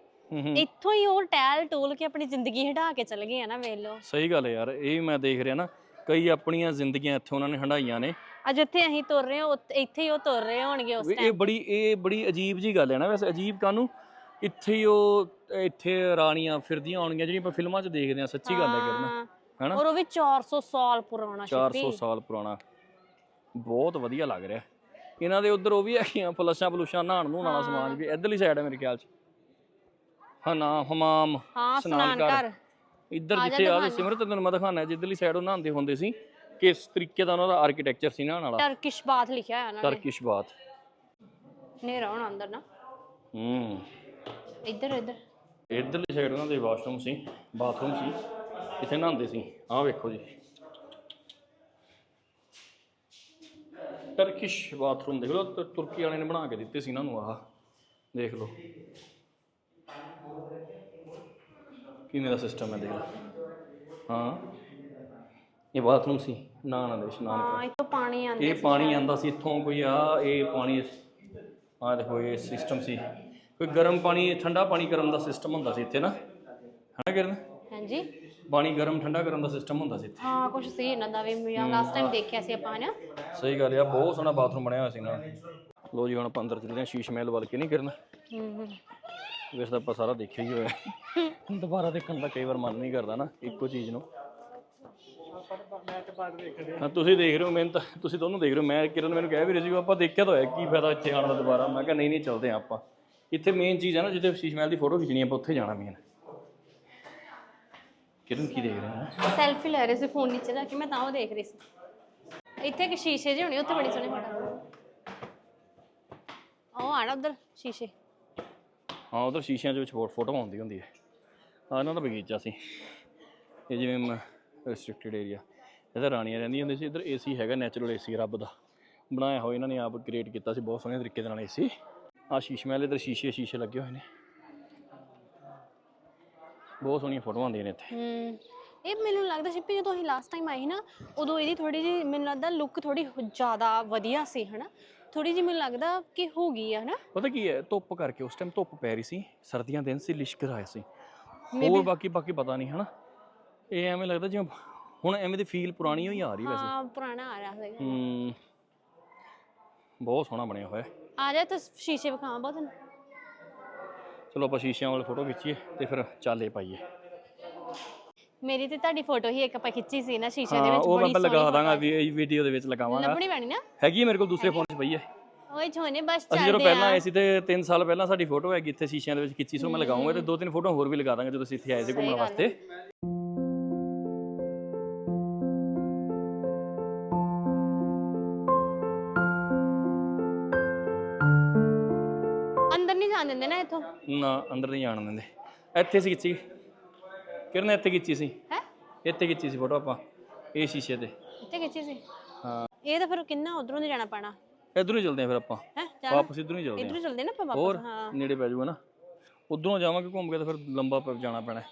ਇੱਥੋਂ ਹੀ ਉਹ ਟੈਲ ਟੋਲ ਕੇ ਆਪਣੀ ਜ਼ਿੰਦਗੀ ਹਟਾ ਕੇ ਚਲੇ ਗਏ ਆ ਨਾ ਵੇਖ ਲਓ। ਸਹੀ ਗੱਲ ਹੈ ਯਾਰ ਇਹ ਵੀ ਮੈਂ ਦੇਖ ਰਿਹਾ ਨਾ ਕਈ ਆਪਣੀਆਂ ਜ਼ਿੰਦਗੀਆਂ ਇੱਥੇ ਉਹਨਾਂ ਨੇ ਹੰਡਾਈਆਂ ਨੇ। ਅੱਜ ਜਿੱਥੇ ਅਸੀਂ ਤੁਰ ਰਹੇ ਹਾਂ ਇੱਥੇ ਹੀ ਉਹ ਤੁਰ ਰਹੇ ਹੋਣਗੇ ਉਸ ਵੀ ਇਹ ਟਾਈਮ ਬੜੀ ਇਹ ਬੜੀ ਅਜੀਬ ਜੀ ਗੱਲ ਹੈ ਨਾ ਵੈਸੇ ਅਜੀਬ ਕਾਨੂੰ ਇੱਥੇ ਹੀ ਉਹ ਇੱਥੇ ਰਾਣੀਆਂ ਫਿਰਦੀਆਂ ਆਉਣਗੀਆਂ ਜਿਹੜੀਆਂ ਆਪਾਂ ਫਿਲਮਾਂ 'ਚ ਦੇਖਦੇ ਹਾਂ ਸੱਚੀ ਗੱਲ ਹੈ ਕਿਰਨ ਹੈਨਾ? ਔਰ ਉਹ ਵੀ 400 ਸਾਲ ਪੁਰਾਣਾ 400 ਸ਼ਿਪੀ ਸਾਲ ਪੁਰਾਣਾ। ਬਹੁਤ ਵਧੀਆ ਲੱਗ ਰਿਹਾ। ਇਹਨਾਂ ਦੇ ਉਧਰ ਉਹ ਵੀ ਹੈਗੀਆਂ ਫਲਸ਼ਾਂ ਫਲੂਸ਼ਾਂ ਨਹਾਉਣ ਨੂੰ ਵਾਲਾ ਸਮਾਨ ਵੀ ਇਧਰਲੀ ਸਾਈਡ ਹੈ ਮੇਰੇ ਖਿਆਲ 'ਚ। ਹਨਾ ਹਮਾਮ ਸਨਾਨ। ਕਰ ਇੱਧਰ ਆ ਜਿੱਥੇ ਆ। ਸਿਮਰਤ ਤੈਨੂੰ ਮੈਂ ਦਿਖਾਣਾ ਜਿੱਧਰਲੀ ਸਾਈਡ ਉਹ ਨਹਾਉਂਦੇ ਹੁੰਦੇ ਸੀ ਕਿਸ ਤਰੀਕੇ ਦਾ ਉਹਨਾਂ ਦਾ ਆਰਕੀਟੈਕਚਰ ਸੀ ਨਹਾਉਣ ਵਾਲਾ? ਟਰਕਿਸ਼ ਬਾਤ ਲਿਖਿਆ ਹੋਇਆ ਉਹਨਾਂ ਨੇ। ਟਰਕਿਸ਼ ਬਾਤ ਨੇਰਾ ਹੋਣਾ ਅੰਦਰ ਨਾ। ਹੂੰ। ਇੱਧਰ ਇੱਧਰ। ਇੱਧਰਲੀ ਸਾਈਡ ਉਹਨਾਂ ਦੇ ਵਾਸ਼ਰੂਮ ਸੀ ਬਾਥਰੂਮ ਸੀ ਇੱਥੇ ਨਹਾਉਂਦੇ ਸੀ। ਆਹ ਵੇਖੋ ਜੀ। ਟਰਕਿਸ਼ ਬਾਥਰੂਮ ਦੇਖ ਲਓ ਤੁ- ਤੁਰਕੀ ਵਾਲੇ ਨੇ ਬਣਾ ਕੇ ਦਿੱਤੇ ਸੀ ਇਹਨਾਂ ਨੂੰ ਆਹ। ਦੇਖ ਲਓ। ਕਿਵੇਂ ਦਾ ਸਿਸਟਮ ਹੈ ਦੇਖ ਲਓ। ਹਾਂ। ਇਹ ਬਾਥਰੂਮ ਸੀ। ਨਹਾਉਣ ਦੇ ਇਸ਼ਨਾਨ ਹਾਂ ਇੱਥੋਂ ਪਾਣੀ ਆਉਂਦਾ ਇਹ ਪਾਣੀ ਆਂਦਾ ਸੀ ਇੱਥੋਂ ਕੋਈ ਆ ਇਹ ਪਾਣੀ ਆ ਦੇਖੋ ਇਹ ਸਿਸਟਮ ਸੀ। ਕੋਈ ਗਰਮ ਪਾਣੀ ਠੰਡਾ ਪਾਣੀ ਕਰਨ ਦਾ ਸਿਸਟਮ ਹੁੰਦਾ ਸੀ ਇੱਥੇ ਨਾ? ਹਨਾ ਕਿਰਨ? ਹਾਂਜੀ। ਪਾਣੀ ਗਰਮ ਠੰਡਾ ਕਰਨ ਦਾ ਸਿਸਟਮ ਹੁੰਦਾ ਸੀ ਇੱਥੇ। ਹਾਂ ਕੁਝ ਸੀ ਇਹਨਾਂ ਦਾ ਵੀ ਮੈਂ ਲਾਸਟ ਟਾਈਮ ਦੇਖਿਆ ਸੀ ਆਪਾਂ ਨਾ? ਸਹੀ ਗੱਲ ਆ ਬਹੁਤ ਸੋਹਣਾ ਬਾਥਰੂਮ ਬਣਿਆ ਹੋਇਆ ਸੀ ਨਾ ਲੋ ਜੀ ਹੁਣ ਆਪਾਂ ਅੰਦਰ ਚੱਲਦੇ ਹਾਂ ਸ਼ੀਸ਼ ਮਹਿਲ ਵੱਲ ਕੇ ਨਹੀਂ ਕਿਰਨ? ਹੂੰ ਹੂੰ। ਵੈਸੇ ਤਾਂ ਆਪਾਂ ਸਾਰਾ ਦੇਖਿਆ ਹੀ ਹੋਇਆ ਦੁਬਾਰਾ ਦੇਖਣ ਦਾ ਕਈ ਵਾਰ ਮਨ ਨਹੀਂ ਕਰਦਾ ਨਾ ਇੱਕੋ ਚੀਜ਼ ਨੂੰ। ਹਾਂ ਤੁਸੀਂ ਦੇਖ ਰਹੇ ਹੋ ਮੈਨੂੰ ਤਾਂ ਤੁਸੀਂ ਦੋਨੋਂ ਦੇਖ ਰਹੇ ਹੋ ਮੈਂ ਕਿਰਨ ਮੈਨੂੰ ਕਹਿ ਵੀ ਰਹੀ ਸੀ ਆਪਾਂ ਦੇਖਿਆ ਤਾਂ ਹੋਇਆ ਕੀ ਫਾਇਦਾ ਇੱਥੇ ਆਉਣ ਦਾ ਦੁਬਾਰਾ? ਮੈਂ ਕਿਹਾ ਨਹੀਂ ਨਹੀਂ ਚੱਲਦੇ ਆਪਾਂ। ਇੱਥੇ ਮੇਨ ਚੀਜ਼ ਹੈ ਨਾ ਜਿੱਥੇ ਸ਼ੀਸ਼ ਮਹਿਲ ਦੀ ਫੋਟੋ ਖਿੱਚਣੀ ਆਪਾਂ ਉੱਥੇ ਜਾਣਾ ਮੇਨ ਕਿਰਨ ਕੀ ਦੇਖ ਰਹੇ? ਹੋ ਸੈਲਫੀ ਲੈ ਰਹੇ ਸੀ ਫੋਨ ਨੀਚੇ ਰੱਖ ਕੇ ਮੈਂ ਤਾਂ ਉਹ ਦੇਖ ਰਹੀ ਸੀ। ਇੱਥੇ ਕਿ ਸ਼ੀਸ਼ੇ ਜਿਹੇ ਹੋਣੇ ਉੱਥੇ ਬੜੀ ਸੋਹਣੀ ਫੋਟੋ ਉਹ ਆਣਾ ਉਧਰ ਸ਼ੀਸ਼ੇ। ਹਾਂ ਉਧਰ ਸ਼ੀਸ਼ਿਆਂ ਦੇ ਵਿੱਚ ਫੋਟੋ ਆਉਂਦੀ ਹੁੰਦੀ ਹੈ ਆ ਇਹਨਾਂ ਦਾ ਬਗੀਚਾ ਸੀ। ਇਹ ਜਿਵੇਂ ਰੈਸਟ੍ਰਿਕਟਡ ਏਰੀਆ ਇਹਦਾ ਰਾਣੀਆਂ ਰਹਿੰਦੀਆਂ ਹੁੰਦੀਆਂ ਸੀ ਇੱਧਰ ਏਸੀ ਹੈਗਾ ਨੈਚੁਰਲ ਏਸੀ ਰੱਬ ਦਾ। ਬਣਾਇਆ ਹੋਇਆ ਇਹਨਾਂ ਨੇ ਆਪ ਕ੍ਰੀਏਟ ਕੀਤਾ ਸੀ ਬਹੁਤ ਸੋਹਣੇ ਤਰੀਕੇ ਦੇ ਨਾਲ ਏਸੀ ਆ ਸ਼ੀਸ਼ ਮਹਿਲ ਇੱਧਰ ਸ਼ੀਸ਼ੇ ਸ਼ੀਸ਼ੇ ਲੱਗੇ ਹੋਏ ਨੇ। ਬਹੁਤ ਸੋਹਣੀਆਂ ਫੋਟੋਆਂ ਆਉਂਦੀਆਂ ਨੇ ਇੱਥੇ। ਹੂੰ। ਇਹ ਮੈਨੂੰ ਲੱਗਦਾ ਸ਼ਿਪੀ ਜਦੋਂ ਅਸੀਂ ਲਾਸਟ ਟਾਈਮ ਆਏ ਸੀ ਨਾ ਉਦੋਂ ਇਹਦੀ ਥੋੜੀ ਜਿਹੀ ਮੈਨੂੰ ਲੱਗਦਾ ਲੁੱਕ ਥੋੜੀ ਜ਼ਿਆਦਾ ਵਧੀਆ ਸੀ ਹਨਾ? ਥੋੜੀ ਜਿਹੀ ਮੈਨੂੰ ਲੱਗਦਾ ਕਿ ਹੋ ਗਈ ਆ ਹਨਾ? ਪਤਾ ਕੀ ਹੈ ਧੁੱਪ ਕਰਕੇ ਉਸ ਟਾਈਮ ਧੁੱਪ ਪੈ ਰਹੀ ਸੀ ਸਰਦੀਆਂ ਦਿਨ ਸੀ ਲਿਸ਼ਕ ਰਿਹਾ ਸੀ। ਹੋਰ ਬਾਕੀ ਬਾਕੀ ਪਤਾ ਨਹੀਂ ਹਨਾ? ਇਹ ਐਵੇਂ ਲੱਗਦਾ ਜਿਵੇਂ ਹੁਣ ਐਵੇਂ ਦੀ ਫੀਲ ਪੁਰਾਣੀ ਹੋਈ ਆ ਰਹੀ ਵੈਸੇ। ਹਾਂ ਪੁਰਾਣਾ ਆ ਰਿਹਾ ਸੀਗਾ। ਹੂੰ। ਬਹੁਤ ਸੋਹਣਾ ਬਣਿਆ ਹੋਇਆ। ਹੈ। ਆ ਜਾ ਤਾਂ ਸ਼ੀਸ਼ੇ ਵਿਖਾਵਾਂ ਬਹੁਤ ਤੈਨੂੰ। ਚਲੋ ਆਪਾਂ ਸ਼ੀਸ਼ਿਆਂ ਵਾਲੀ ਫੋਟੋ ਖਿੱਚੀਏ ਤੇ ਫਿਰ ਚਾਲੇ ਪਾਈਏ। ਮੇਰੀ ਤੇ ਤੁਹਾਡੀ ਫੋਟੋ ਹੀ ਇੱਕ ਆਪਾਂ ਖਿੱਚੀ ਸੀ ਨਾ ਸ਼ੀਸ਼ੇ ਦੇ ਹਾਂ ਵਿੱਚ ਉਹ ਬੜੀ ਮੈਂ ਲਗਾ ਸੋਹਣੀ ਦਾਂਗਾ ਵੀ ਵੀਡੀਓ ਦੇ ਵਿੱਚ ਲਗਾਵਾਂਗਾ। ਲੱਭਣੀ ਪੈਣੀ ਨਾ? ਹੈਗੀ ਹੈ ਮੇਰੇ ਕੋਲ ਦੂਸਰੇ ਫੋਨ 'ਚ ਪਈ ਹੈ ਓਏ ਛੋਨੇ ਬਸ ਅਸੀਂ ਜਦੋਂ ਚੱਲਦੇ ਪਹਿਲਾਂ ਆਏ ਸੀ ਤੇ 3 ਸਾਲ ਪਹਿਲਾਂ ਸਾਡੀ ਫੋਟੋ ਹੈਗੀ ਇੱਥੇ ਸ਼ੀਸ਼ਿਆਂ ਦੇ ਵਿੱਚ ਖਿੱਚੀ ਸੋ ਮੈਂ ਲਗਾਉਂਗਾ ਤੇ ਦੋ ਤਿੰਨ ਫੋਟੋ ਹੋਰ ਵੀ ਲਗਾ ਦਾਂਗਾ ਜਦੋਂ ਅਸੀਂ ਇੱਥੇ ਆਏ ਸੀ ਘੁੰਮਣ ਵਾਸਤੇ। ਨਾ ਅੰਦਰ ਨਹੀਂ ਜਾਣ ਦਿੰਦੇ। ਇੱਥੇ ਸੀ ਖਿੱਚੀ ਕਿਰਨ ਇੱਥੇ ਖਿੱਚੀ ਸੀ। ਹੈ? ਇੱਥੇ ਖਿੱਚੀ ਸੀ ਫੋਟੋ ਆਪਾਂ ਇਹ ਸ਼ੀਸ਼ੇ ਤੇ। ਇੱਥੇ ਖਿੱਚੀ ਸੀ? ਹਾਂ। ਇਹ ਤਾਂ ਫਿਰ ਕਿੰਨਾ ਉਧਰੋਂ ਦੀ ਜਾਣਾ ਪੈਣਾ? ਇਧਰੋਂ ਹੀ ਚੱਲਦੇ ਆ ਫਿਰ ਆਪਾਂ। ਹੈ ਵਾਪਸ ਇਧਰੋਂ ਹੀ ਚੱਲਦੇ ਆ। ਇਧਰੋਂ ਚੱਲਦੇ ਨਾ ਆਪਾਂ ਵਾਪਸ ਹਾਂ। ਨੇੜੇ ਪੈ ਜਾਊਗਾ ਨਾ। ਉਧਰੋਂ ਜਾਵਾਂਗੇ ਘੁੰਮ ਕੇ ਤਾਂ ਫਿਰ ਲੰਬਾ ਪ- ਜਾਣਾ ਪੈਣਾ।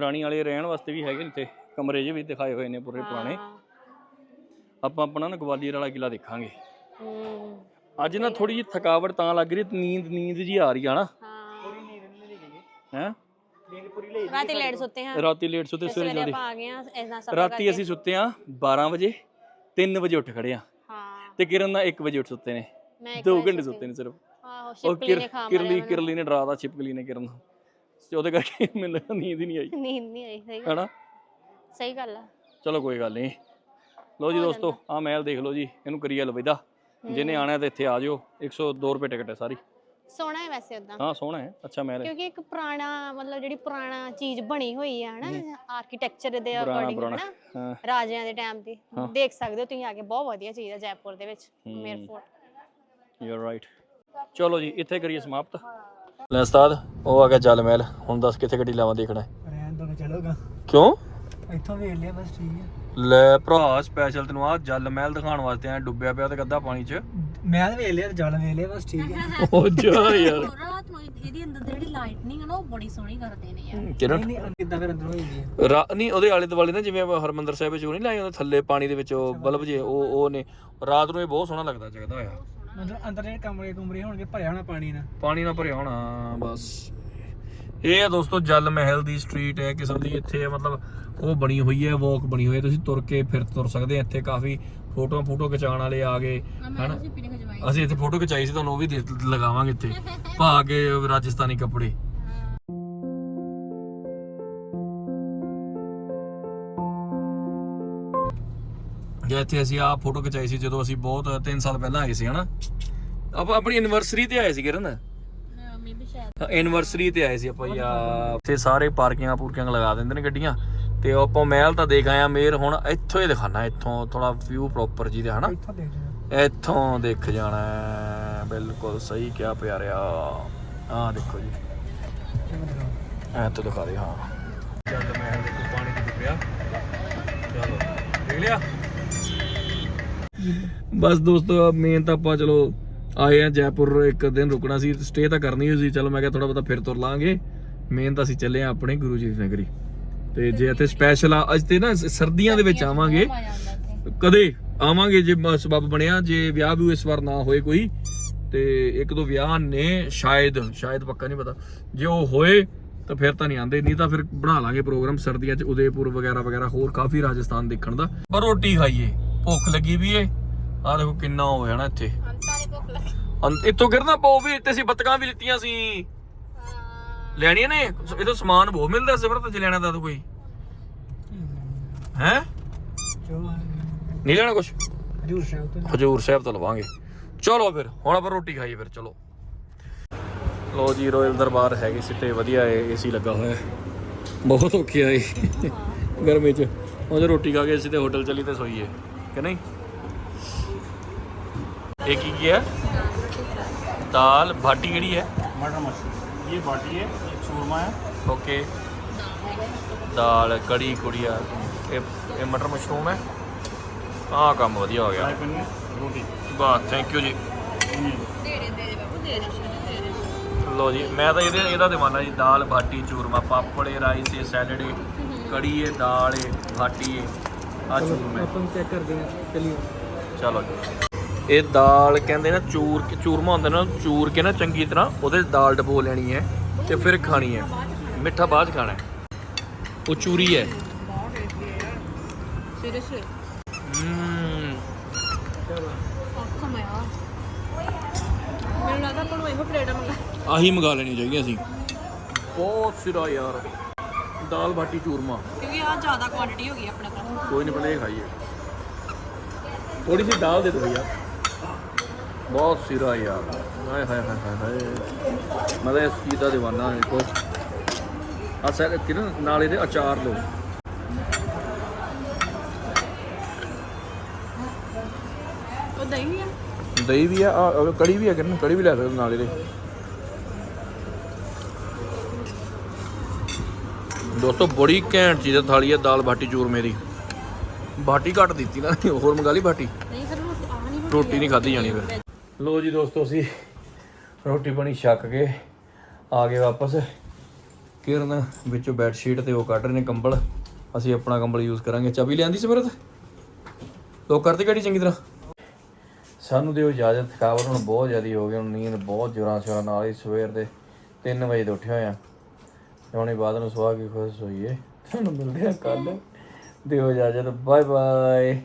ਰਾਣੀ ਵਾਲੇ ਰਹਿਣ ਵਾਸਤੇ ਵੀ ਹੈਗੇ ਤੇ ਕਮਰੇ ਜੇ ਵੀ ਦਿਖਾਏ ਹੋਏ ਨੇ ਪੂਰੇ ਪੁਰਾਣੇ। ਆਪਾਂ ਆਪਣਾ ਨਾ ਗਵਾਲੀਅਰ ਵਾਲਾ ਕਿਲਾ ਦੇਖਾਂਗੇ। ਅੱਜ ਨਾ ਥੋੜੀ ਜਿਹੀ ਥਕਾਵਟ ਤਾਂ ਲੱਗ ਰਹੀ ਨੀਂਦ ਨੀਂਦ ਜੀ ਆ ਰਹੀ ਆ ਨਾ। ਹਾਂ? ਰਾਤੀ ਲੇਟ ਸੁੱਤੇ ਹਾਂ। ਰਾਤੀ ਲੇਟ ਸੁੱਤੇ ਸਵੇਰੇ ਸਵੇਰੇ ਜਲਦੀ। ਆਪਾਂ ਆ ਗਏ ਆ ਇਦਾਂ ਸਭ ਰਾਤੀ ਅਸੀਂ ਸੁੱਤੇ ਆ 12 ਵਜੇ 3 ਵਜੇ ਉੱਠ ਖੜੇ ਆ ਹਾਂ। ਤੇ ਕਿਰਨ ਨਾਲ 1 ਵਜੇ ਉੱਠ ਸੁੱਤੇ ਨੇ। ਮੈਂ ਇੱਕ 2 ਵਜੇ ਘੰਟੇ ਸੁੱਤੇ। ਨੇ ਸਿਰਫ। ਆਹੋ ਸ਼ਿਪਲੀ ਨੇ ਖਾ ਕਿਰਲੀ ਕਿਰਲੀ ਨੇ ਡਰਾਤਾ ਛਿਪਕਲੀ ਨੇ ਕਿਰਨ ਤੇ ਉਹਦੇ ਕਰਕੇ ਮੈਨੂੰ ਨੀਂਦ ਹੀ ਨਹੀਂ ਆਈ। ਨੀਂਦ ਨਹੀਂ ਆਈ ਸਹੀ ਹੈਨਾ? ਸਹੀ ਗੱਲ ਆ। ਚਲੋ ਕੋਈ ਗੱਲ ਨਹੀਂ। ਲਓ ਜੀ ਦੋਸਤੋ ਆ ਮਹਿਲ ਦੇਖ ਲਓ ਜੀ ਇਹਨੂੰ ਕਰੀਏ ਲਵਿਦਾ ਜਿਹਨੇ ਆਣਾ ਤਾਂ ਇੱਥੇ ਆ ਜਾਓ। 102 ਰੁਪਏ ਟਿਕਟ ਹੈ ਸਾਰੀ। ਸੋਹਣਾ ਹੈ ਵੈਸੇ ਉਦਾਂ ਹਾਂ ਸੋਹਣਾ ਹੈ। ਅੱਛਾ ਮਹਿਲ ਹੈ ਕਿਉਂਕਿ ਇੱਕ ਪੁਰਾਣਾ ਮਤਲਬ ਜਿਹੜੀ ਪੁਰਾਣਾ ਚੀਜ਼ ਬਣੀ ਹੋਈ ਹੈ ਹਨਾ ਆਰਕੀਟੈਕਚਰ ਦੇ ਪੁਰਾਣਾ ਅਕੋਰਡਿੰਗ ਪੁਰਾਣਾ। ਹਨਾ ਹਾਂ। ਰਾਜਿਆਂ ਦੇ ਟਾਈਮ ਦੀ। ਦੇਖ ਸਕਦੇ ਹੋ ਤੁਸੀਂ ਆ ਕੇ ਬਹੁਤ ਵਧੀਆ ਚੀਜ਼ ਹੈ ਜੈਪੁਰ ਦੇ ਵਿੱਚ ਮੇਰ ਫੋਰਟ ਯੂ ਆਰ ਰਾਈਟ ਚਲੋ ਜੀ ਇੱਥੇ ਕਰੀਏ ਸਮਾਪਤ। ਲੈ ਉਸਤਾਦ ਉਹ ਆ ਗਿਆ ਜਲ ਮਹਿਲ। ਹੁਣ ਦੱਸ ਕਿੱਥੇ ਗੱਡੀ ਲਾਵਾਂ ਦੇਖਣਾ ਹੈ। ਰਹਿਣ ਦੋ ਚਲੋਗਾ। ਕਿਉਂ? ਇੱਥੋਂ ਵੇਖ ਲਿਆ ਬਸ ਠੀਕ ਹੈ। ਲੈ ਭਰਾ ਸਪੈਸ਼ਲ ਤੈਨੂੰ ਆ ਜਲ ਮਹਿਲ ਦਿਖਾਉਣ ਵਾਸਤੇ ਆ ਡੁੱਬਿਆ ਪਿਆ ਤੇ ਗੱਦਾ ਪਾਣੀ 'ਚ। ਮੈਂ ਤਾਂ ਵੇਖ ਲਿਆ ਜਲ ਵੇਖ ਲਿਆ ਬਸ ਠੀਕ ਹੈ ਉਹ ਜਾ ਯਾਰ। ਰਾਤ ਨੂੰ ਇਹਦੀ ਅੰਦਰ ਜਿਹੜੀ ਲਾਈਟਨਿੰਗ ਹੈ ਨਾ ਉਹ ਬੜੀ ਸੋਹਣੀ ਕਰਦੇ ਨੇ ਯਾਰ। ਕਿਰਨ ਨਹੀਂ ਕਿੱਦਾਂ ਫਿਰ ਅੰਦਰ ਹੋਈ ਦੀ ਰਾ ਨਹੀਂ ਉਹਦੇ ਆਲੇ ਦੁਆਲੇ ਨਾ ਜਿਵੇਂ ਆਪਾਂ ਹਰਮੰਦਰ ਸਾਹਿਬ ਵਿੱਚ ਉਹ ਨਹੀਂ ਲਾਏ ਹੁੰਦੇ ਥੱਲੇ ਪਾਣੀ ਦੇ ਵਿੱਚ ਉਹ ਬਲਬ ਜੇ ਉਹ ਉਹ ਨੇ। ਰਾਤ ਨੂੰ ਇਹ ਬਹੁਤ ਸੋਹਣਾ ਲੱਗਦਾ ਜਗਦਾ ਹੋਇਆ ਮਤਲਬ ਅੰਦਰ ਜਿਹੜੇ ਕਮਰੇ ਕੁਮਰੇ ਹੋਣਗੇ ਭਰਿਆ ਹੋਣਾ ਪਾਣੀ ਨਾਲ। ਪਾਣੀ ਨਾਲ ਭਰਿਆ ਹੋਣਾ ਬਸ। ਇਹ ਆ ਦੋਸਤੋ ਜਲ ਮਹਿਲ ਦੀ ਸਟਰੀਟ ਹੈ ਕਿਸਮ ਦੀ ਇੱਥੇ ਮਤਲਬ ਉਹ ਬਣੀ ਹੋਈ ਹੈ ਵਾਕ ਬਣੀ ਹੋਈ ਹੈ ਤੁਸੀਂ ਤੁਰ ਕੇ ਫਿਰ ਤੁਰ ਸਕਦੇ ਆ ਇੱਥੇ ਕਾਫੀ ਫੋਟੋਆਂ ਫੋਟੋ ਖਿਚਾਉਣ ਵਾਲੇ ਆ ਗਏ ਹਨਾ? ਅਸੀਂ ਇੱਥੇ ਫੋਟੋ ਖਿਚਾਈ ਸੀ ਤੁਹਾਨੂੰ ਉਹ ਵੀ ਦੇ- ਲਗਾਵਾਂਗੇ ਇੱਥੇ ਪਾ ਕੇ ਰਾਜਸਥਾਨੀ ਕੱਪੜੇ। ਜੇ ਇੱਥੇ ਅਸੀਂ ਆ ਫੋਟੋ ਖਿਚਾਈ ਸੀ ਜਦੋਂ ਅਸੀਂ ਬਹੁਤ 3 ਸਾਲ ਪਹਿਲਾਂ ਆਏ ਸੀ ਹਨਾ? ਆਪਾਂ ਆਪਣੀ ਐਨਵਰਸਰੀ ਤੇ ਆਏ ਸੀ ਕਿਰਨ? ਮੇਬੀ ਸ਼ਾਇਦ ਐਨਵਰਸਰੀ ਤੇ ਆਏ ਸੀ ਆਪਾਂ ਯਾਰ। ਇੱਥੇ ਸਾਰੇ ਪਾਰਕਿੰਗਾਂ ਪੂਰਕਿੰਗ ਲਗਾ ਦਿੰਦੇ ਨੇ ਗੱਡੀਆਂ। ਤੇ ਉਹ ਆਪਾਂ ਮਹਿਲ ਤਾਂ ਦੇਖ ਆਏ ਆ ਮੇਰ ਹੁਣ ਇੱਥੋਂ ਹੀ ਦਿਖਾਣਾ ਇੱਥੋਂ ਥੋੜਾ ਵਿਊ ਪ੍ਰੋਪਰ ਜੀ ਦਾ ਹਨਾ ਇੱਥੋਂ ਦੇਖ ਜਾਣਾ। ਇੱਥੋਂ ਦੇਖ ਜਾਣਾ। ਬਿਲਕੁਲ ਸਹੀ ਕਿਹਾ ਪਿਆਰਿਆ। ਆਹ ਦੇਖੋ ਜੀ। ਐ ਤੋਂ ਦਿਖਾ ਦੇ ਹਾਂ। ਚੱਲ ਮਹਿਲ ਦੇ ਕੋਲ ਪਾਣੀ ਚ ਡੁੱਬਿਆ ਚਲੋ ਦੇਖ ਲਿਆ। ਬਸ ਦੋਸਤੋ ਮੇਨ ਤਾਂ ਆਪਾਂ ਚਲੋ ਆਏ ਆ ਜੈਪੁਰ ਇੱਕ ਦਿਨ ਰੁਕਣਾ ਸੀ ਸਟੇ ਤਾਂ ਕਰਨੀ ਹੋਈ ਸੀ। ਚਲੋ ਮੈਂ ਕਿਹਾ ਥੋੜਾ ਬਹੁਤਾ ਫਿਰ ਤੁਰ ਲਾਂਗੇ। ਮੇਨ ਤਾਂ ਅਸੀਂ ਚੱਲੇ ਆ ਆਪਣੇ ਗੁਰੂ ਜੀ ਦੀ ਨਗਰੀ। ਤੇ ਜੇ ਇੱਥੇ ਸਪੈਸ਼ਲ ਆ ਅੱਜ ਤੇ ਨਾ ਸਰਦੀਆਂ ਦੇ ਵਿੱਚ ਆਵਾਂਗੇ। ਕਦੇ ਆਵਾਂਗੇ ਜੇ ਸਬੱਬ ਬਣਿਆ ਜੇ ਵਿਆਹ ਵੀ ਇਸ ਵਾਰ ਨਾ ਹੋਏ ਕੋਈ। ਤੇ ਇੱਕ ਦੋ ਵਿਆਹ ਨੇ ਸ਼ਾਇਦ ਸ਼ਾਇਦ ਪੱਕਾ ਨਹੀਂ ਪਤਾ। ਜੇ ਉਹ ਹੋਏ ਤਾਂ ਫਿਰ ਤਾਂ ਨਹੀਂ ਆਂਦੇ ਨਹੀਂ ਤਾਂ ਫਿਰ ਬਣਾ ਲਾਂਗੇ ਪ੍ਰੋਗਰਾਮ ਸਰਦੀਆਂ 'ਚ ਉਦੈਪੁਰ ਵਗੈਰਾ ਵਗੈਰਾ ਹੋਰ ਕਾਫੀ ਰਾਜਸਥਾਨ ਦੇਖਣ ਦਾ। ਪਰ ਰੋਟੀ ਖਾਈਏ ਭੁੱਖ ਲੱਗੀ ਵੀ ਏ। ਆ ਦੇਖੋ ਕਿੰਨਾ ਹੋ ਜਾਣਾ ਇੱਥੇ। ਅੰਤਾਂ ਦੀ ਭੁੱਖ ਲੱਗੀ। ਇੱਥੋਂ ਗਿਰਨਾ ਪਊ ਵੀ ਇੱਥੇ ਸੀ ਬੱਤਕਾਂ ਵੀ ਲਿੱਤੀਆਂ ਸੀ। ਲੈਣੀ ਨੇ ਇਹ? ਤੋਂ ਸਮਾਨ ਬਹੁਤ ਮਿਲਦਾ ਸਿਫਰ ਤੇ ਲੈਣਾ ਤਾਂ ਕੋਈ। ਹੈ? ਨਹੀਂ ਲੈਣਾ ਕੁਛ? ਹਜੂਰ ਸਾਹਿਬ ਤੋਂ ਲਵਾਂਗੇ। ਚਲੋ ਫਿਰ, ਹੁਣ ਆਪਾਂ ਰੋਟੀ ਖਾਈਏ ਫਿਰ, ਚਲੋ। ਲੋ ਜੀ ਰੋਇਲ ਦਰਬਾਰ ਹੈਗੇ ਸਿੱਟੇ, ਵਧੀਆ ਏ ਏਸੀ ਲੱਗਾ ਹੋਇਆ ਬਹੁਤ ਔਖਿਆ ਏ ਗਰਮੀ ਚ। ਉਹ ਜੇ ਰੋਟੀ ਖਾ ਕੇ ਅਸੀਂ ਹੋਟਲ ਚਲੀ ਤੇ ਸੋਈਏ, ਕਿ ਨਹੀਂ? ਇਹ ਕੀ ਕੀ ਹੈ? ਦਾਲ ਭਾਟੀ ਕਿਹੜੀ ਹੈ? ਮਟਰ ਮਸ਼ਰੂਮ ये बाटी है ये चूरमा है ਓਕੇ ਦਾਲ ਕੜੀ ਕੁੜੀਆ ਇਹ ਇਹ ਮਟਰ ਮਸ਼ਰੂਮ ਹੈ ਆਹ ਕੰਮ ਵਧੀਆ ਹੋ ਗਿਆ fry paneer roti bus thank you ਜੀ ये ਲੋ ਜੀ ਮੈਂ ਤਾਂ ਇਹਦੇ ਇਹਦਾ ਦੀਵਾਨਾ ਜੀ ਦਾਲ ਬਾਟੀ ਚੂਰਮਾ ਪਾਪੜੇ ਰਾਈਸ ਇਹ ਸੈਲਡ ਏ ਕੜੀ ਏ ਦਾਲ ਏ ਬਾਟੀ ਏ ਆ ਚੂਰਮਾ ਆਪਾਂ ਨੂੰ ਚੈੱਕ ਕਰਦੇ ਹਾਂ ਚਲਿਓ ਚਲੋ ਜੀ ਇਹ ਦਾਲ ਕਹਿੰਦੇ ਨਾ ਚੂਰ ਕੇ ਚੂਰਮਾ ਹੁੰਦਾ ਨਾ ਚੂਰ ਕੇ ਨਾ ਚੰਗੀ ਤਰ੍ਹਾਂ ਉਹਦੇ ਦਾਲ ਡਬੋ ਲੈਣੀ ਹੈ ਤੇ ਫਿਰ ਖਾਣੀ ਹੈ। ਮਿੱਠਾ ਬਾਅਦ ਖਾਣਾ ਹੈ। ਉਹ ਚੂਰੀ ਹੈ। ਸੀਰੀਅਸਲੀ ਹਮ ਔਖਾ ਮੈਂ ਆ। ਮੈਨੂੰ ਲੱਗਦਾ ਆਪਾਂ ਨੂੰ ਇਹੋ ਪਲੇਟਾਂ ਮੰਗਾ ਆਹੀ ਮੰਗਾ ਲੈਣੀ ਚਾਹੀਦੀ ਸੀ ਬਹੁਤ ਸਿਰਾ ਯਾਰ। ਦਾਲ ਬਾਟੀ ਚੂਰਮਾ। ਕਿਉਂਕਿ ਆ ਜ਼ਿਆਦਾ ਕੁਆਂਟੀਟੀ ਹੋ ਗਈ ਆਪਣੇ ਕੋਲ। ਕੋਈ ਨਹੀਂ ਪਹਿਲੇ ਇਹ ਖਾਈਏ। ਥੋੜੀ ਸੀ ਦਾਲ ਦੇ ਦਿਓ ਯਾਰ। ਬਹੁਤ ਸਿਰਾ ਯਾਰ। ਹਾਏ ਹਾਏ ਹਾਏ ਹਾਏ ਮੈਂ ਤਾਂ ਇਸ ਚੀਜ਼ ਦਾ دیਵਾਨਾ ਹਾਂ ਦੇਖੋ। ਆ ਸਰ ਕਿਰਨ ਨਾਲ ਇਹਦੇ ਅਚਾਰ ਲਓ। ਉਹ ਦਹੀਂ ਆ? ਦਹੀਂ ਵੀ ਆ ਆ ਕੜੀ ਵੀ ਆ ਕਿਰਨ ਕੜੀ ਵੀ ਲੈ ਸਕਦੇ ਨਾਲ ਇਹਦੇ। ਦੋਸਤੋ ਬੜੀ ਘੈਂਟ ਚੀਜ਼ ਆ ਥਾਲੀ ਆ ਦਾਲ ਬਾਟੀ ਚੂਰਮੇ ਦੀ ਬਾਟੀ ਘੱਟ ਦਿੱਤੀ ਨਾ ਹੋਰ ਮੰਗਾ ਲਈ ਬਾਟੀ? ਨਹੀਂ ਫਿਰ ਰੋਟੀ ਆ ਨਹੀਂ ਰੋਟੀ ਨਹੀਂ ਖਾਧੀ ਜਾਣੀ ਫਿਰ। ਲੋ ਜੀ ਦੋਸਤੋ, ਅਸੀਂ ਰੋਟੀ ਪਾਣੀ ਛੱਕ ਕੇ ਆ ਗਏ ਵਾਪਸ। ਕਿਰਨ ਵਿੱਚੋਂ ਬੈੱਡ ਸ਼ੀਟ ਤੇ ਉਹ ਕੱਢ ਰਹੇ ਨੇ ਕੰਬਲ। ਅਸੀਂ ਆਪਣਾ ਕੰਬਲ ਯੂਜ਼ ਕਰਾਂਗੇ। ਚਾਬੀ ਲਿਆਂਦੀ ਸਿਮਰਤ? ਲੋਕ ਕਰਤੇ ਗਾੜੀ ਚੰਗੀ ਤਰ੍ਹਾਂ? ਸਾਨੂੰ ਦਿਓ ਇਜਾਜ਼ਤ, ਥਕਾਵਟ ਹੁਣ ਬਹੁਤ ਜ਼ਿਆਦੀ ਹੋ ਗਈ, ਹੁਣ ਨੀਂਦ ਬਹੁਤ ਜ਼ੋਰਾਂ ਸ਼ੋਰਾਂ ਨਾਲ ਹੀ ਸਵੇਰ ਦੇ 3 ਵਜੇ ਤੋਂ ਉੱਠੇ ਹੋਏ ਆ। ਹੁਣੇ ਬਾਅਦ ਨੂੰ ਸਵਾ ਕੇ ਖੁਸ਼ ਹੋਈਏ। ਤੁਹਾਨੂੰ ਮਿਲਦੇ ਆ ਕੱਲ ਦਿਓ ਇਜਾਜ਼ਤ ਬਾਏ ਬਾਏ